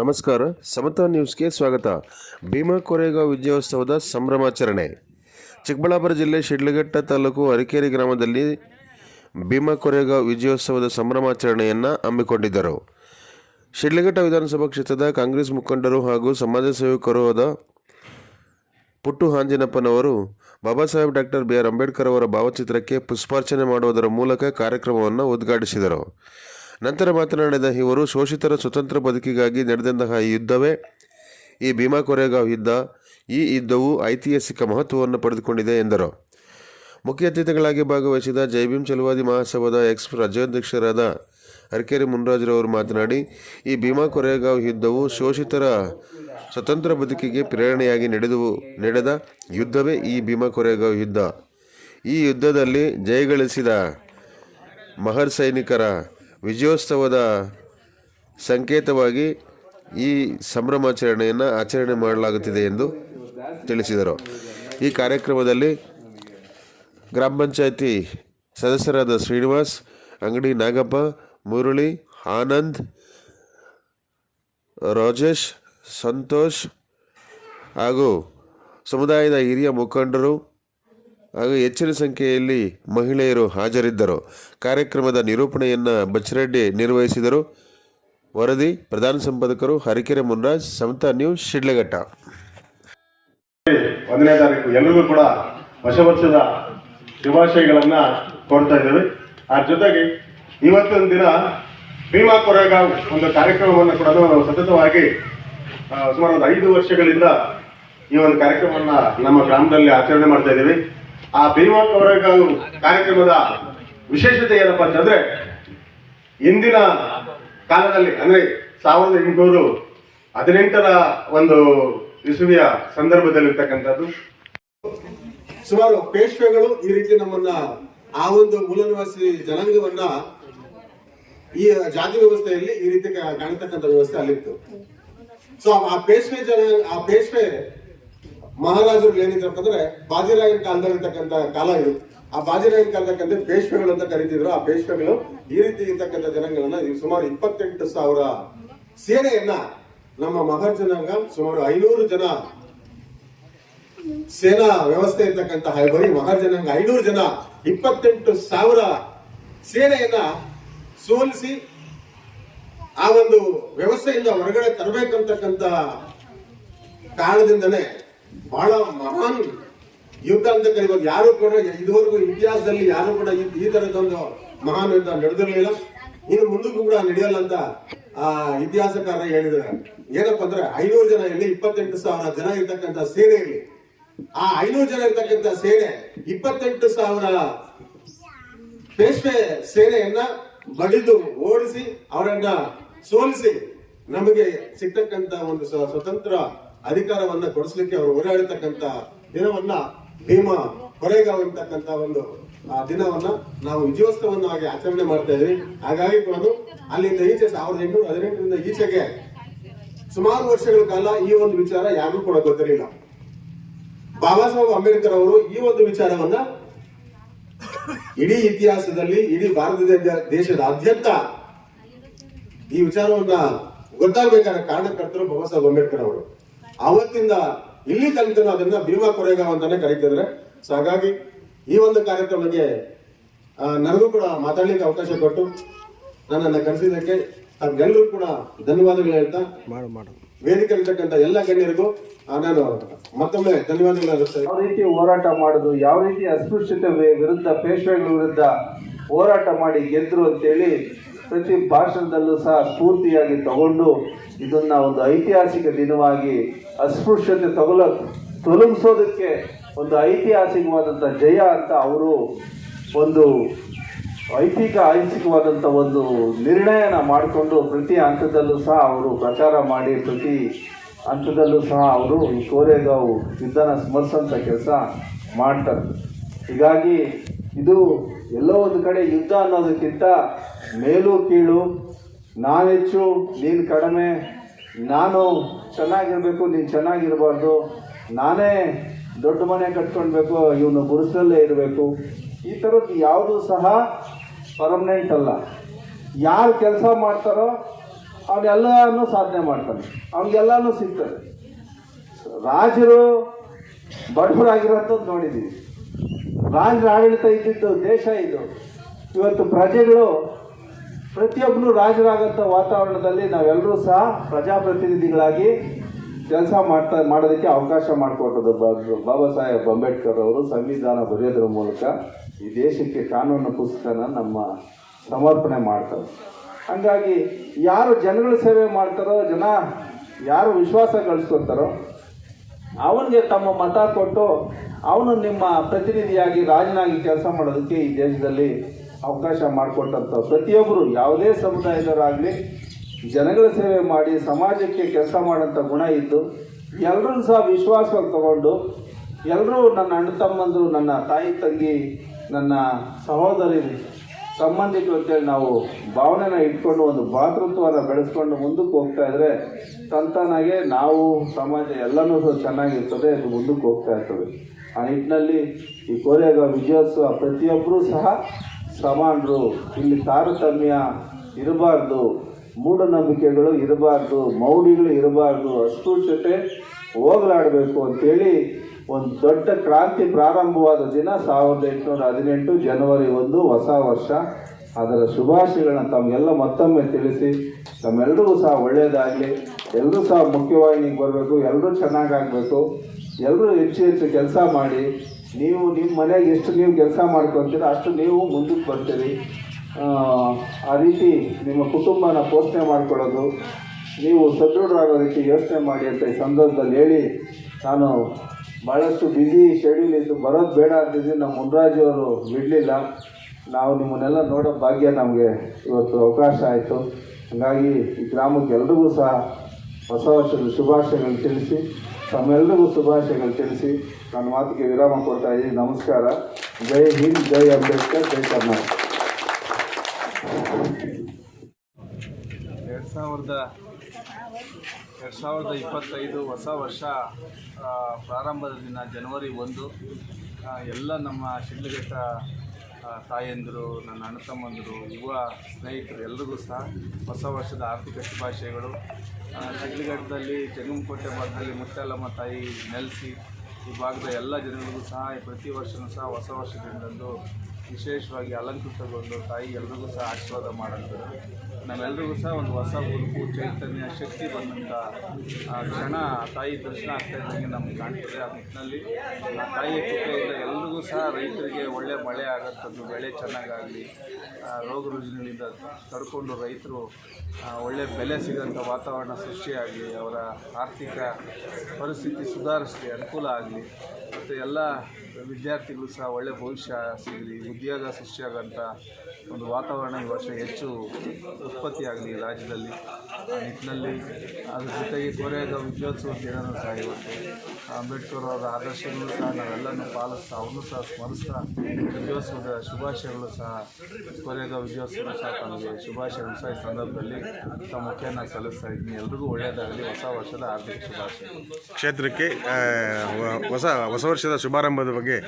ನಮಸ್ಕಾರ, ಸಮತಾ ನ್ಯೂಸ್ಗೆ ಸ್ವಾಗತ. ಭೀಮಾ ಕೊರೆಗಾಂವ್ ವಿಜಯೋತ್ಸವದ ಸಂಭ್ರಮಾಚರಣೆ. ಚಿಕ್ಕಬಳ್ಳಾಪುರ ಜಿಲ್ಲೆ ಶಿಡ್ಲಘಟ್ಟ ತಾಲೂಕು ಅರಕೇರಿ ಗ್ರಾಮದಲ್ಲಿ ಭೀಮಾ ಕೊರೆಗಾಂವ್ ವಿಜಯೋತ್ಸವದ ಸಂಭ್ರಮಾಚರಣೆಯನ್ನು ಹಮ್ಮಿಕೊಂಡಿದ್ದರು. ಶಿಡ್ಲಘಟ್ಟ ವಿಧಾನಸಭಾ ಕ್ಷೇತ್ರದ ಕಾಂಗ್ರೆಸ್ ಮುಖಂಡರು ಹಾಗೂ ಸಮಾಜ ಸೇವಕರು ಆದ Puttu ಹಾಂಜಿನಪ್ಪನವರು, Baba Saheb doctor B R Ambedkar ಅವರ ಭಾವಚಿತ್ರಕ್ಕೆ ಪುಷ್ಪಾರ್ಚನೆ ಮಾಡುವುದರ ಮೂಲಕ ಕಾರ್ಯಕ್ರಮವನ್ನು ಉದ್ಘಾಟಿಸಿದರು. ನಂತರ ಮಾತನಾಡಿದ ಇವರು, ಶೋಷಿತರ ಸ್ವತಂತ್ರ ಬದುಕಿಗಾಗಿ ನಡೆದಂತಹ ಈ ಯುದ್ಧವೇ ಈ ಭೀಮಾ ಕೊರೆಗಾವ್ ಯುದ್ಧ. ಈ ಯುದ್ಧವು ಐತಿಹಾಸಿಕ ಮಹತ್ವವನ್ನು ಪಡೆದುಕೊಂಡಿದೆ ಎಂದರು. ಮುಖ್ಯ ಅತಿಥಿಗಳಾಗಿ ಭಾಗವಹಿಸಿದ ಜೈ ಭೀಮ್ ಚಲವಾದಿ ಮಹಾಸಭಾದ ಎಕ್ಸ್ ರಾಜ್ಯಾಧ್ಯಕ್ಷರಾದ ಅರಕೇರಿ ಮುನ್ರಾಜ್ರವರು ಮಾತನಾಡಿ, ಈ ಭೀಮಾ ಕೊರೆಗಾವ್ ಯುದ್ಧವು ಶೋಷಿತರ ಸ್ವತಂತ್ರ ಬದುಕಿಗೆ ಪ್ರೇರಣೆಯಾಗಿ ನಡೆದುವು, ನಡೆದ ಯುದ್ಧವೇ ಈ ಭೀಮಾ ಕೊರೆಗಾವ್ ಯುದ್ಧ. ಈ ಯುದ್ಧದಲ್ಲಿ ಜಯಗಳಿಸಿದ ಮಹರ್ ಸೈನಿಕರ ವಿಜಯೋತ್ಸವದ ಸಂಕೇತವಾಗಿ ಈ ಸಂಭ್ರಮಾಚರಣೆಯನ್ನು ಆಚರಣೆ ಮಾಡಲಾಗುತ್ತಿದೆ ಎಂದು ತಿಳಿಸಿದರು. ಈ ಕಾರ್ಯಕ್ರಮದಲ್ಲಿ ಗ್ರಾಮ ಪಂಚಾಯತಿ ಸದಸ್ಯರಾದ ಶ್ರೀನಿವಾಸ್, ಅಂಗಡಿ ನಾಗಪ್ಪ, ಮುರಳಿ, ಆನಂದ್, ರಾಜೇಶ್, ಸಂತೋಷ್ ಹಾಗೂ ಸಮುದಾಯದ ಹಿರಿಯ ಮುಖಂಡರು ಹಾಗೂ ಹೆಚ್ಚಿನ ಸಂಖ್ಯೆಯಲ್ಲಿ ಮಹಿಳೆಯರು ಹಾಜರಿದ್ದರು. ಕಾರ್ಯಕ್ರಮದ ನಿರೂಪಣೆಯನ್ನು ಬಚ್ಚರೆಡ್ಡಿ ನಿರ್ವಹಿಸಿದರು. ವರದಿ, ಪ್ರಧಾನ ಸಂಪಾದಕರು ಹರಿಕೆರೆ ಮುನ್ರಾಜ್ ಸಮತಾ ನ್ಯೂಸ್, ಶಿಡ್ಲಘಟ್ಟ. ಒಂದನೇ ತಾರೀಕು ಎಲ್ಲರಿಗೂ ಕೂಡ ಹೊಸ ವರ್ಷದ ಶುಭಾಶಯಗಳನ್ನ ಕೊಡ್ತಾ ಇದ್ದೇವೆ. ಅದ್ರ ಜೊತೆಗೆ ಇವತ್ತಿನ ದಿನ ಭೀಮಾ ಒಂದು ಕಾರ್ಯಕ್ರಮವನ್ನು ಕೂಡ ನಾವು ಸತತವಾಗಿ ಸುಮಾರು ಒಂದು ಐದು ವರ್ಷಗಳಿಂದ ಈ ಒಂದು ಕಾರ್ಯಕ್ರಮವನ್ನ ನಮ್ಮ ಗ್ರಾಮದಲ್ಲಿ ಆಚರಣೆ ಮಾಡ್ತಾ ಇದ್ದೀವಿ. ಆ ಭೀಮಾ ಅವರ ಕಾರ್ಯಕ್ರಮದ ವಿಶೇಷತೆ ಏನಪ್ಪ ಅಂತಂದ್ರೆ, ಇಂದಿನ ಕಾಲದಲ್ಲಿ, ಅಂದ್ರೆ ಸಾವಿರದ ಎಂಟುನೂರು ಹದಿನೆಂಟರ ಒಂದು ಇಸುವಿಯ ಸಂದರ್ಭದಲ್ಲಿರ್ತಕ್ಕಂಥದ್ದು. ಸುಮಾರು ಪೇಶ್ವೆಗಳು ಈ ರೀತಿ ನಮ್ಮನ್ನ ಆ ಒಂದು ಮೂಲ ನಿವಾಸಿ ಜನಾಂಗವನ್ನ ಈ ಜಾತಿ ವ್ಯವಸ್ಥೆಯಲ್ಲಿ ಈ ರೀತಿ ಕಾಣತಕ್ಕಂಥ ವ್ಯವಸ್ಥೆ ಅಲ್ಲಿತ್ತು. ಸೊ ಆ ಪೇಶ್ವೆ ಜನ, ಆ ಪೇಶ್ವೆ ಮಹಾರಾಜರು ಏನಿದ್ರು ಅಂತಂದ್ರೆ ಬಾಜಿರಾಯನ ಕಾಲದಲ್ಲಿರ್ತಕ್ಕಂಥ ಕಾಲ ಇದು. ಆ ಬಾಜಿರಾಯನ ಕಾಲದಕ್ಕಂತೆ ಪೇಶ್ವೆಗಳು ಅಂತ ಕರೀತಿದ್ರು. ಆ ಪೇಶ್ವೆಗಳು ಈ ರೀತಿ ಇರ್ತಕ್ಕಂಥ ಜನಾಂಗಗಳನ್ನ ಸುಮಾರು ಇಪ್ಪತ್ತೆಂಟು ಸಾವಿರ ಸೇನೆಯನ್ನ ನಮ್ಮ ಮಹರ್ ಜನಾಂಗ ಸುಮಾರು ಐನೂರು ಜನ ಸೇನಾ ವ್ಯವಸ್ಥೆ ಇರ್ತಕ್ಕಂಥ ಬರೀ ಮಹರ್ ಜನಾಂಗ ಐನೂರು ಜನ ಇಪ್ಪತ್ತೆಂಟು ಸಾವಿರ ಸೇನೆಯನ್ನ ಸೋಲಿಸಿ ಆ ಒಂದು ವ್ಯವಸ್ಥೆಯಿಂದ ಹೊರಗಡೆ ತರಬೇಕಂತಕ್ಕಂಥ ಕಾರಣದಿಂದನೇ ಬಹಳ ಮಹಾನ್ ಯುದ್ಧ ಅಂತ ಕರಿಬೋದು ಯಾರು ಕೂಡ ಇದುವರೆಗೂ ಇತಿಹಾಸದಲ್ಲಿ ಯಾರು ಕೂಡ ಈ- ತರದೊಂದು ಮಹಾನ್ ಯುದ್ಧ ನಡೆದಿರಲಿಲ್ಲ ಇನ್ನು ಮುಂದಕ್ಕೂ ಕೂಡ ನಡೆಯಲ್ಲ ಅಂತ ಆ ಇತಿಹಾಸಕಾರ ಹೇಳಿದ್ದಾರೆ. ಏನಪ್ಪ ಅಂದ್ರೆ ಐನೂರು ಜನ ಇಲ್ಲಿ ಇಪ್ಪತ್ತೆಂಟು ಸಾವಿರ ಜನ ಇರ್ತಕ್ಕಂಥ ಸೇನೆಯಲ್ಲಿ ಆ ಐನೂರು ಜನ ಇರ್ತಕ್ಕಂಥ ಸೇನೆ ಇಪ್ಪತ್ತೆಂಟು ಸಾವಿರ ಪೇಶ್ವೆ ಸೇನೆಯನ್ನ ಬಡಿದು ಓಡಿಸಿ, ಅವರನ್ನ ಸೋಲಿಸಿ ನಮಗೆ ಸಿಗ್ತಕ್ಕಂತ ಒಂದು ಸ್ವತಂತ್ರ ಅಧಿಕಾರವನ್ನ ಕೊಡಿಸ್ಲಿಕ್ಕೆ ಅವರು ಹೋರಾಡಿರ್ತಕ್ಕಂತ ದಿನವನ್ನ ಭೀಮ ಕೊರೆಗಾವ್ ಅಂತಕ್ಕಂತ ಒಂದು, ಆ, ದಿನವನ್ನ ನಾವು ವಿಜಯೋತ್ಸವನ್ನಾಗಿ ಆಚರಣೆ ಮಾಡ್ತಾ ಇದ್ವಿ. ಹಾಗಾಗಿ ಅದು ಅಲ್ಲಿಂದ ಈಚೆ ಸಾವಿರದ ಎಂಟುನೂರ ಹದಿನೆಂಟರಿಂದ ಈಚೆಗೆ ಸುಮಾರು ವರ್ಷಗಳ ಕಾಲ ಈ ಒಂದು ವಿಚಾರ ಯಾರಿಗೂ ಕೂಡ ಗೊತ್ತಿರಲಿಲ್ಲ. ಬಾಬಾ ಸಾಹೇಬ್ ಅಂಬೇಡ್ಕರ್ ಅವರು ಈ ಒಂದು ವಿಚಾರವನ್ನ ಇಡೀ ಇತಿಹಾಸದಲ್ಲಿ, ಇಡೀ ಭಾರತ ದೇಶದಾದ್ಯಂತ ಈ ವಿಚಾರವನ್ನ ಗೊತ್ತಾಗಬೇಕಾದ ಕಾರಣಕರ್ತರು ಬಾಬಾ ಸಾಹೇಬ್ ಅಂಬೇಡ್ಕರ್ ಅವರು. ಅವತ್ತಿಂದ ಇಲ್ಲಿ ತನಕ ಅದನ್ನ ಭೀಮಾ ಕೊರೆಗಾವ್ ಅಂತಾನೆ ಕರೀತಿದ್ರೆ. ಸೊ ಹಾಗಾಗಿ ಈ ಒಂದು ಕಾರ್ಯಕ್ರಮಕ್ಕೆ ನನಗೂ ಕೂಡ ಮಾತಾಡ್ಲಿಕ್ಕೆ ಅವಕಾಶ ಕೊಟ್ಟು ನನ್ನನ್ನು ಕರೆಸಿದ್ದಕ್ಕೆ ತಮ್ಗೆಲ್ಲರೂ ಕೂಡ ಧನ್ಯವಾದಗಳು ಹೇಳ್ತಾ ವೇದಿಕೆ ಇರ್ತಕ್ಕಂಥ ಎಲ್ಲ ಗಣ್ಯರಿಗೂ ನಾನು ಮತ್ತೊಮ್ಮೆ ಧನ್ಯವಾದಗಳು ಯಾವ ರೀತಿ ಹೋರಾಟ ಮಾಡುದು ಯಾವ ರೀತಿ ಅಸ್ಪೃಶ್ಯತೆ ವಿರುದ್ಧ ಪೇಶ್ವೆಗಳ ವಿರುದ್ಧ ಹೋರಾಟ ಮಾಡಿ ಗೆದ್ರು ಅಂತೇಳಿ ಪ್ರತಿ ಭಾಷಣದಲ್ಲೂ ಸಹ ಸ್ಫೂರ್ತಿಯಾಗಿ ತಗೊಂಡು ಇದನ್ನು ಒಂದು ಐತಿಹಾಸಿಕ ದಿನವಾಗಿ ಅಸ್ಪೃಶ್ಯತೆ ತಗೊಲ, ತೊಲಗಿಸೋದಕ್ಕೆ ಒಂದು ಐತಿಹಾಸಿಕವಾದಂಥ ಜಯ ಅಂತ ಅವರು ಒಂದು ಐತಿಹಿಕ ಐತಿಹಾಸಿಕವಾದಂಥ ಒಂದು ನಿರ್ಣಯನ ಮಾಡಿಕೊಂಡು ಪ್ರತಿ ಹಂತದಲ್ಲೂ ಸಹ ಅವರು ಪ್ರಚಾರ ಮಾಡಿ ಪ್ರತಿ ಹಂತದಲ್ಲೂ ಸಹ ಅವರು ಈ ಕೋರೆಗಾವು ಯುದ್ಧನ ಸ್ಮರಿಸೋಂಥ ಕೆಲಸ ಮಾಡ್ತಾರೆ. ಹೀಗಾಗಿ ಇದು ಎಲ್ಲೋ ಒಂದು ಕಡೆ ಯುದ್ಧ ಅನ್ನೋದಕ್ಕಿಂತ ಮೇಲು ಕೀಳು, ನಾನೆಚ್ಚು, ನೀನು ಕಡಿಮೆ, ನಾನು ಚೆನ್ನಾಗಿರಬೇಕು, ನೀನು ಚೆನ್ನಾಗಿರಬಾರ್ದು. ನಾನೇ ದೊಡ್ಡ ಮನೆ ಕಟ್ಕೊಳ್ಬೇಕು ಇವನು ಗುರುಸಲ್ಲೇ ಇರಬೇಕು. ಈ ಥರದ್ದು ಯಾವುದೂ ಸಹ ಪರ್ಮನೆಂಟ್ ಅಲ್ಲ. ಯಾರು ಕೆಲಸ ಮಾಡ್ತಾರೋ ಅವನೆಲ್ಲನೂ ಸಾಧನೆ ಮಾಡ್ತಾನೆ. ಅವನಿಗೆಲ್ಲನೂ ಸಿಗ್ತದೆ ರಾಜರು ಬಡವರಾಗಿರೋಂಥದ್ದು ನೋಡಿದ್ದೀವಿ ರಾಜರ ಆಡಳಿತ ಇದ್ದಿದ್ದು ದೇಶ ಇದು. ಇವತ್ತು ಪ್ರಜೆಗಳು ಪ್ರತಿಯೊಬ್ಬರು ರಾಜರಾಗಂಥ ವಾತಾವರಣದಲ್ಲಿ ನಾವೆಲ್ಲರೂ ಸಹ ಪ್ರಜಾಪ್ರತಿನಿಧಿಗಳಾಗಿ ಕೆಲಸ ಮಾಡ್ತಾ ಮಾಡೋದಕ್ಕೆ ಅವಕಾಶ ಮಾಡಿಕೊಟ್ಟದ್ದು ಬಾಬಾ ಸಾಹೇಬ್ ಅಂಬೇಡ್ಕರ್ ಅವರು ಸಂವಿಧಾನ ಬರೆಯೋದ್ರ ಮೂಲಕ ಈ ದೇಶಕ್ಕೆ ಕಾನೂನು ಪುಸ್ತಕನ ನಮ್ಮ ಸಮರ್ಪಣೆ ಮಾಡ್ತಾರೆ. ಹಂಗಾಗಿ ಯಾರು ಜನಗಳ ಸೇವೆ ಮಾಡ್ತಾರೋ, ಜನ ಯಾರು ವಿಶ್ವಾಸ ಗಳಿಸ್ಕೊತಾರೋ, ಅವನಿಗೆ ತಮ್ಮ ಮತ ಕೊಟ್ಟು ಅವನು ನಿಮ್ಮ ಪ್ರತಿನಿಧಿಯಾಗಿ ರಾಜನಾಗಿ ಕೆಲಸ ಮಾಡೋದಕ್ಕೆ ಈ ದೇಶದಲ್ಲಿ ಅವಕಾಶ ಮಾಡಿಕೊಟ್ಟಂಥ ಪ್ರತಿಯೊಬ್ಬರು ಯಾವುದೇ ಸಮುದಾಯದವರಾಗಲಿ, ಜನಗಳ ಸೇವೆ ಮಾಡಿ ಸಮಾಜಕ್ಕೆ ಕೆಲಸ ಮಾಡೋಂಥ ಗುಣ ಇದ್ದು ಎಲ್ಲರೂ ಸಹ ವಿಶ್ವಾಸವಾಗಿ ತಗೊಂಡು ಎಲ್ಲರೂ ನನ್ನ ಅಣ್ಣ ತಮ್ಮಂದರು, ನನ್ನ ತಾಯಿ ತಂಗಿ, ನನ್ನ ಸಹೋದರಿ ಸಂಬಂಧಿಕರು ಅಂತೇಳಿ ನಾವು ಭಾವನೆನ ಇಟ್ಕೊಂಡು ಒಂದು ಭಾತೃತ್ವನ ಬೆಳೆಸ್ಕೊಂಡು ಮುಂದಕ್ಕೆ ಹೋಗ್ತಾ ಇದ್ರೆ ತಂತಾನಾಗೆ ನಾವು ಸಮಾಜ ಎಲ್ಲನೂ ಸಹ ಚೆನ್ನಾಗಿರ್ತದೆ, ಅದು ಮುಂದಕ್ಕೆ ಹೋಗ್ತಾ ಇರ್ತದೆ. ಆ ನಿಟ್ಟಿನಲ್ಲಿ ಈ ಕೋರೆಗ ವಿಜಯೋತ್ಸವ ಪ್ರತಿಯೊಬ್ಬರೂ ಸಹ ಸಮಾನರು ಇಲ್ಲಿ ತಾರತಮ್ಯ ಇರಬಾರ್ದು, ಮೂಢನಂಬಿಕೆಗಳು ಇರಬಾರ್ದು, ಮೌಢ್ಯಗಳು ಇರಬಾರ್ದು ಅಸ್ಪೃಶ್ಯತೆ ಹೋಗಲಾಡಬೇಕು ಅಂತೇಳಿ ಒಂದು ದೊಡ್ಡ ಕ್ರಾಂತಿ ಪ್ರಾರಂಭವಾದ ದಿನ ಸಾವಿರದ ಎಂಟುನೂರ ಹದಿನೆಂಟು ಜನವರಿ ಒಂದು ಹೊಸ ವರ್ಷ. ಅದರ ಶುಭಾಶಯಗಳನ್ನ ತಮಗೆಲ್ಲ ಮತ್ತೊಮ್ಮೆ ತಿಳಿಸಿ ತಮ್ಮೆಲ್ಲರಿಗೂ ಸಹ ಒಳ್ಳೆಯದಾಗಲಿ ಎಲ್ಲರೂ ಸಹ ಮುಖ್ಯವಾಹಿನಿಗೆ ಬರಬೇಕು ಎಲ್ಲರೂ ಚೆನ್ನಾಗಾಗಬೇಕು ಎಲ್ಲರೂ ಹೆಚ್ಚು ಹೆಚ್ಚು ಕೆಲಸ ಮಾಡಿ ನೀವು ನಿಮ್ಮ ಮನೆಗೆ ಎಷ್ಟು ನೀವು ಕೆಲಸ ಮಾಡ್ಕೊತೀರೋ ಅಷ್ಟು ನೀವು ಮುಂದಕ್ಕೆ ಬರ್ತೀರಿ. ಆ, ಆ ರೀತಿ ನಿಮ್ಮ ಕುಟುಂಬನ ಪೋಷಣೆ ಮಾಡ್ಕೊಳ್ಳೋದು. ನೀವು ಸದೃಢರಾಗೋದಕ್ಕೆ ಯೋಚನೆ ಮಾಡಿ ಅಂತ ಈ ಸಂದರ್ಭದಲ್ಲಿ ಹೇಳಿ ನಾನು ಭಾಳಷ್ಟು ಬ್ಯುಸಿ ಶೆಡ್ಯೂಲ್ ಇದ್ದು ಬರೋದು ಬೇಡ ಅಂತಿದ್ದು ನಮ್ಮ ಮುನ್ರಾಜು ಅವರು ಬಿಡಲಿಲ್ಲ. ನಾವು ನಿಮ್ಮನ್ನೆಲ್ಲ ನೋಡೋ ಭಾಗ್ಯ ನಮಗೆ ಇವತ್ತು ಅವಕಾಶ ಆಯಿತು. ಹಾಗಾಗಿ ಈ ಗ್ರಾಮಕ್ಕೆ ಎಲ್ರಿಗೂ ಸಹ ಹೊಸ ವರ್ಷದ ಶುಭಾಶಯಗಳನ್ನು ತಿಳಿಸಿ ತಮ್ಮೆಲ್ಲರಿಗೂ ಶುಭಾಶಯಗಳು ತಿಳಿಸಿ, ನನ್ನ ಮಾತಿಗೆ ವಿರಾಮ ಕೊಡ್ತಾ ಇದ್ದೀನಿ. ನಮಸ್ಕಾರ. ಜೈ ಹಿಂದ್, ಜೈ ಅಂಬೇಡ್ಕರ್, ಜೈ ಕರ್ನಾಟಕ. ಎರಡು ಸಾವಿರದ ಎರಡು ಸಾವಿರದ ಇಪ್ಪತ್ತೈದು ಹೊಸ ವರ್ಷ ಪ್ರಾರಂಭದ ದಿನ, ಜನವರಿ ಒಂದು. ಎಲ್ಲ ನಮ್ಮ ಶಿಡ್ಲಘಟ್ಟ ತಾಯಂದಿರು, ನನ್ನ ಅಣ್ಣ ತಮ್ಮಂದಿರು, ಯುವ ಸ್ನೇಹಿತರು ಎಲ್ರಿಗೂ ಸಹ ಹೊಸ ವರ್ಷದ ಆರ್ಥಿಕ ಶುಭಾಶಯಗಳು. ಶಿಡ್ಲಘಟ್ಟದಲ್ಲಿ ಜಂಗಮಕೋಟೆ ಭಾಗದಲ್ಲಿ ಮುತ್ತಲಮ್ಮ ತಾಯಿ ನೆಲೆಸಿ, ಈ ಭಾಗದ ಎಲ್ಲ ಜನರಿಗೂ ಸಹ ಪ್ರತಿ ವರ್ಷವೂ ಸಹ ಹೊಸ ವರ್ಷದಿಂದಂದು ವಿಶೇಷವಾಗಿ ಅಲಂಕೃತಗೊಂಡು ತಾಯಿ ಎಲ್ರಿಗೂ ಸಹ ಆಶೀರ್ವಾದ ಮಾಡುತ್ತದೆ ನಮ್ಮೆಲ್ರಿಗೂ ಸಹ ಒಂದು ಹೊಸ ಗುರುಪು ಚೈತನ್ಯ, ಶಕ್ತಿ ಬಂದಂಥ ಆ, ಕ್ಷಣ ತಾಯಿ ದರ್ಶನ ಆಗ್ತಾ ಇದ್ದಂಗೆ ನಮ್ಗೆ ಕಾಣ್ತದೆ. ಆ ನಿಟ್ಟಿನಲ್ಲಿ ಆ ತಾಯಿಯ ಕೃಪೆಯಿಂದ ಎಲ್ರಿಗೂ ಸಹ ರೈತರಿಗೆ ಒಳ್ಳೆ ಮಳೆ ಆಗೋಂಥದ್ದು, ಬೆಳೆ ಚೆನ್ನಾಗಾಗಲಿ ರೋಗ ರುಜಿನಿಂದ ತಡ್ಕೊಂಡು ರೈತರು ಒಳ್ಳೆ ಬೆಲೆ ಸಿಗೋಂಥ ವಾತಾವರಣ ಸೃಷ್ಟಿಯಾಗಲಿ, ಅವರ ಆರ್ಥಿಕ ಪರಿಸ್ಥಿತಿ ಸುಧಾರಿಸಲಿ, ಅನುಕೂಲ ಆಗಲಿ, ಮತ್ತು ಎಲ್ಲ ವಿದ್ಯಾರ್ಥಿಗಳು ಸಹ ಒಳ್ಳೆ ಭವಿಷ್ಯ ಸಿಗಲಿ, ಉದ್ಯೋಗ ಸೃಷ್ಟಿಯಾಗೋಂಥ ಒಂದು ವಾತಾವರಣ ಈ ವರ್ಷ ಹೆಚ್ಚು ಉತ್ಪತ್ತಿಯಾಗಲಿ ರಾಜ್ಯದಲ್ಲಿ. ಆ ನಿಟ್ಟಿನಲ್ಲಿ ಅದ್ರ ಜೊತೆಗೆ ಕೊರೆಯಾಗ ವಿಜಯೋತ್ಸವ ದಿನನೂ ಸಹ ಇವತ್ತು. ಅಂಬೇಡ್ಕರ್ ಅವರ ಆದರ್ಶಗಳು ಸಹ ನಾವೆಲ್ಲನೂ ಪಾಲಿಸ್ತಾ ಅವನು ಸಹ ಸ್ಮರಿಸ್ತಾ ವಿಜಯೋತ್ಸವದ ಶುಭಾಶಯಗಳು ಸಹ ಕೊರೆಯಾದ ವಿಜಯೋತ್ಸವ ಸಹ ತಮಗೆ ಶುಭಾಶಯಗಳು ಸಹ ಈ ಸಂದರ್ಭದಲ್ಲಿ ತಮ್ಮ ಮುಖ್ಯನ ಸಲ್ಲಿಸ್ತಾ ಇದ್ದೀನಿ. ಎಲ್ರಿಗೂ ಒಳ್ಳೆಯದಾಗಲಿ ಹೊಸ ವರ್ಷದ ಆರ್ಥಿಕ ಶುಭಾಶಯ ಕ್ಷೇತ್ರಕ್ಕೆ ಹೊಸ ಹೊಸ ವರ್ಷದ ಶುಭಾರಂಭದ ಬಗ್ಗೆ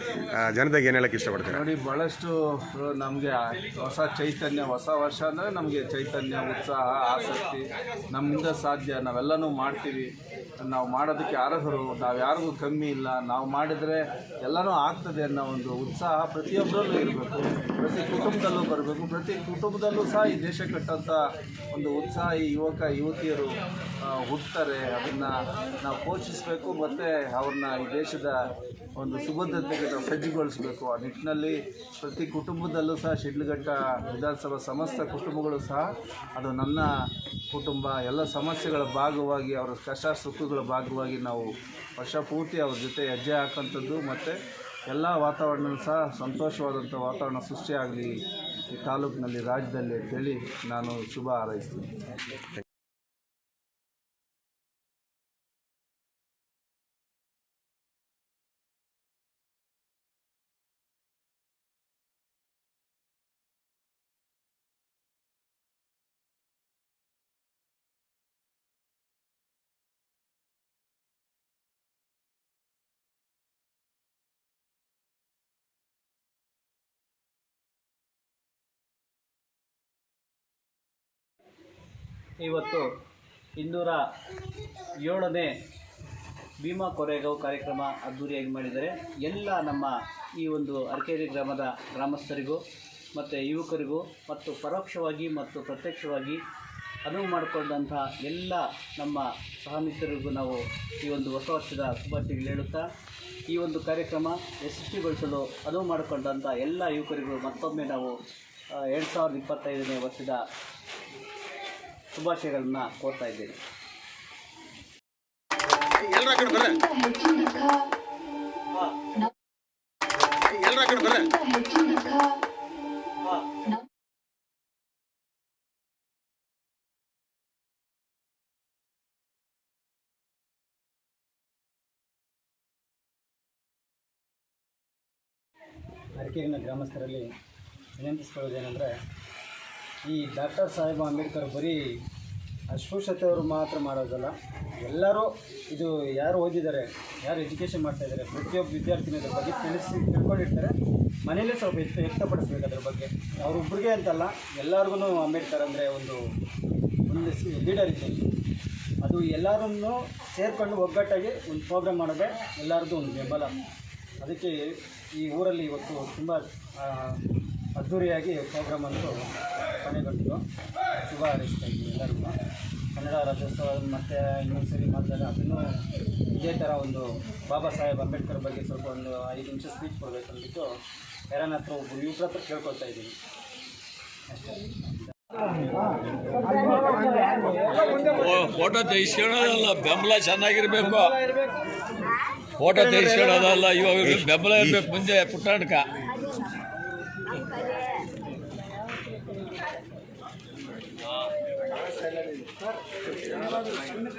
ಜನತೆಗೆ ಏನು ಹೇಳಕ್ಕೆ ಇಷ್ಟಪಡ್ತೀನಿ ನೋಡಿ ಭಾಳಷ್ಟು ನಮಗೆ ಹೊಸ ಚೈತನ್ಯ ಹೊಸ ವರ್ಷ ಅಂದರೆ ನಮಗೆ ಚೈತನ್ಯ ಉತ್ಸಾಹ ಆಸಕ್ತಿ ನಮ್ಮಿಂದ ಸಾಧ್ಯ. ನಾವೆಲ್ಲನೂ ಮಾಡ್ತೀವಿ. ನಾವು ಮಾಡೋದಕ್ಕೆ ಅರ್ಹರು, ನಾವು ಯಾರಿಗೂ ಕಮ್ಮಿ ಇಲ್ಲ, ನಾವು ಮಾಡಿದರೆ ಎಲ್ಲನೂ ಆಗ್ತದೆ ಅನ್ನೋ ಒಂದು ಉತ್ಸಾಹ ಪ್ರತಿಯೊಬ್ಬರಲ್ಲೂ ಇರಬೇಕು. ಪ್ರತಿ ಕುಟುಂಬದಲ್ಲೂ ಬರಬೇಕು. ಪ್ರತಿ ಕುಟುಂಬದಲ್ಲೂ ಸಹ ಈ ದೇಶ ಕಟ್ಟಂಥ ಒಂದು ಉತ್ಸಾಹ ಈ ಯುವಕ, ಯುವತಿಯರು ಹುಟ್ಟುತ್ತಾರೆ. ಅದನ್ನು ನಾವು ಪೋಷಿಸಬೇಕು ಮತ್ತು ಅವ್ರನ್ನ ಈ ದೇಶದ ಒಂದು ಸುಭದ್ರತೆಗೆ ನಾವು ಸಜ್ಜುಗೊಳಿಸಬೇಕು. ಆ ನಿಟ್ಟಿನಲ್ಲಿ ಪ್ರತಿ ಕುಟುಂಬದಲ್ಲೂ ಸಹ ಶಿಡ್ಲಘಟ್ಟ ವಿಧಾನಸಭಾ ಸಮಸ್ತ ಕುಟುಂಬಗಳು ಸಹ ಅದು ನನ್ನ ಕುಟುಂಬ, ಎಲ್ಲ ಸಮಸ್ಯೆಗಳ ಭಾಗವಾಗಿ ಅವರ ಕಷ್ಟ ಸುಖಗಳ ಭಾಗವಾಗಿ ನಾವು ವರ್ಷ ಪೂರ್ತಿ ಅವ್ರ ಜೊತೆ ಹೆಜ್ಜೆ ಹಾಕೋಂಥದ್ದು ಮತ್ತು ಎಲ್ಲ ವಾತಾವರಣ ಸಹ ಸಂತೋಷವಾದಂಥ ವಾತಾವರಣ ಸೃಷ್ಟಿಯಾಗಲಿ ಈ ತಾಲೂಕಿನಲ್ಲಿ, ರಾಜ್ಯದಲ್ಲಿ ಅಂತೇಳಿ ನಾನು ಶುಭ ಹಾರೈಸ್ತೀನಿ. ಇವತ್ತು ಇನ್ನೂರ ಏಳನೇ ಭೀಮಾ ಕೊರೆಗಾವ್ ಕಾರ್ಯಕ್ರಮ ಅದ್ದೂರಿಯಾಗಿ ಮಾಡಿದರೆ ಎಲ್ಲ ನಮ್ಮ ಈ ಒಂದು ಅರಕೇರಿ ಗ್ರಾಮದ ಗ್ರಾಮಸ್ಥರಿಗೂ ಮತ್ತು ಯುವಕರಿಗೂ ಮತ್ತು ಪರೋಕ್ಷವಾಗಿ ಮತ್ತು ಪ್ರತ್ಯಕ್ಷವಾಗಿ ಅನುವು ಮಾಡಿಕೊಂಡಂಥ ಎಲ್ಲ ನಮ್ಮ ಸಹಮಿತ್ರರಿಗೂ ನಾವು ಈ ಒಂದು ಹೊಸ ವರ್ಷದ ಶುಭಾಶಯಗಳು ಹೇಳುತ್ತಾ, ಈ ಒಂದು ಕಾರ್ಯಕ್ರಮ ಯಶಸ್ವಿಗೊಳಿಸಲು ಅನುವು ಮಾಡಿಕೊಂಡಂಥ ಎಲ್ಲ ಯುವಕರಿಗೂ ಮತ್ತೊಮ್ಮೆ ನಾವು ಎರಡು ಸಾವಿರದ ಇಪ್ಪತ್ತೈದನೇ ವರ್ಷದ ಶುಭಾಶಯಗಳನ್ನು ಕೋರ್ತಾ ಇದ್ದೇನೆ. ಅರಕೇರಿನ ಗ್ರಾಮಸ್ಥರಲ್ಲಿ ವಿನಂತಿಸ್ಕೊಳ್ಳೋದೇನೆಂದರೆ ಈ ಡಾಕ್ಟರ್ ಸಾಹೇಬ್ ಅಂಬೇಡ್ಕರ್ ಬರೀ ಅಸ್ಪೃಶ್ಯತೆಯವರು ಮಾತ್ರ ಮಾಡೋದಲ್ಲ, ಎಲ್ಲರೂ ಇದು ಯಾರು ಓದಿದ್ದಾರೆ, ಯಾರು ಎಜುಕೇಷನ್ ಮಾಡ್ತಾ ಇದ್ದಾರೆ, ಪ್ರತಿಯೊಬ್ಬ ವಿದ್ಯಾರ್ಥಿನಿ ಅದ್ರ ಬಗ್ಗೆ ತಿಳಿಸಿ ತಿಳ್ಕೊಂಡಿರ್ತಾರೆ. ಮನೇಲಿ ಸ್ವಲ್ಪ ಹೆಚ್ಚು ವ್ಯಕ್ತಪಡಿಸ್ಬೇಕು ಅದ್ರ ಬಗ್ಗೆ. ಅವ್ರೊಬ್ಬರಿಗೆ ಅಂತಲ್ಲ ಎಲ್ಲರಿಗೂ ಅಂಬೇಡ್ಕರ್ ಅಂದರೆ ಒಂದು ಒಂದು ಲೀಡರ್ ಇದ್ದಂಗೆ ಅದು ಎಲ್ಲರನ್ನೂ ಸೇರಿಕೊಂಡು ಒಗ್ಗಟ್ಟಾಗಿ ಒಂದು ಪ್ರೋಗ್ರಾಮ್ ಮಾಡೋದೇ ಎಲ್ಲರದ್ದು ಒಂದು ಬೆಂಬಲ. ಅದಕ್ಕೆ ಈ ಊರಲ್ಲಿ ಇವತ್ತು ತುಂಬ ಅದ್ದೂರಿಯಾಗಿ ಪ್ರೋಗ್ರಾಮ್ ಅಂತೂ ಕೊನೆಗೊಂಡಿದ್ದು ಶುಭ ಹಾರೈಸ್ತಾ ಇದ್ದೀವಿ ಎಲ್ಲರಿಗೂ. ಕನ್ನಡ ರಾಜ್ಯೋತ್ಸವ ಮತ್ತು ಇನ್ನೊಂದು ಸರಿ ಮಾಡಿದಾಗ ಅದನ್ನು ಇದೇ ಥರ ಒಂದು ಬಾಬಾ ಸಾಹೇಬ್ ಅಂಬೇಡ್ಕರ್ ಬಗ್ಗೆ ಸ್ವಲ್ಪ ಒಂದು ಐದು ನಿಮಿಷ ಸ್ಪೀಚ್ ಕೊಡಬೇಕು ಅಂದ್ಬಿಟ್ಟು ಯಾರನ್ನ ಹತ್ರ ಒಬ್ಬರು ಯುವಕರ ಹತ್ರ ಕೇಳ್ಕೊಳ್ತಾ ಇದ್ದೀನಿ. ಅಷ್ಟೇ. ಫೋಟೋ ತೆಗಿಸ್ಕೊಳ್ಳೋದಲ್ಲ ಬೆಂಬಲ ಚೆನ್ನಾಗಿರ್ಬೇಕು. ಫೋಟೋ ತೆಗಿಸ್ಕೊಳ್ಳೋದಲ್ಲ ಇವಾಗ ಬೆಂಬಲ ಇರ್ಬೇಕು ಮುಂದೆ ಪುಟ್ಟಾಣಕ Merci.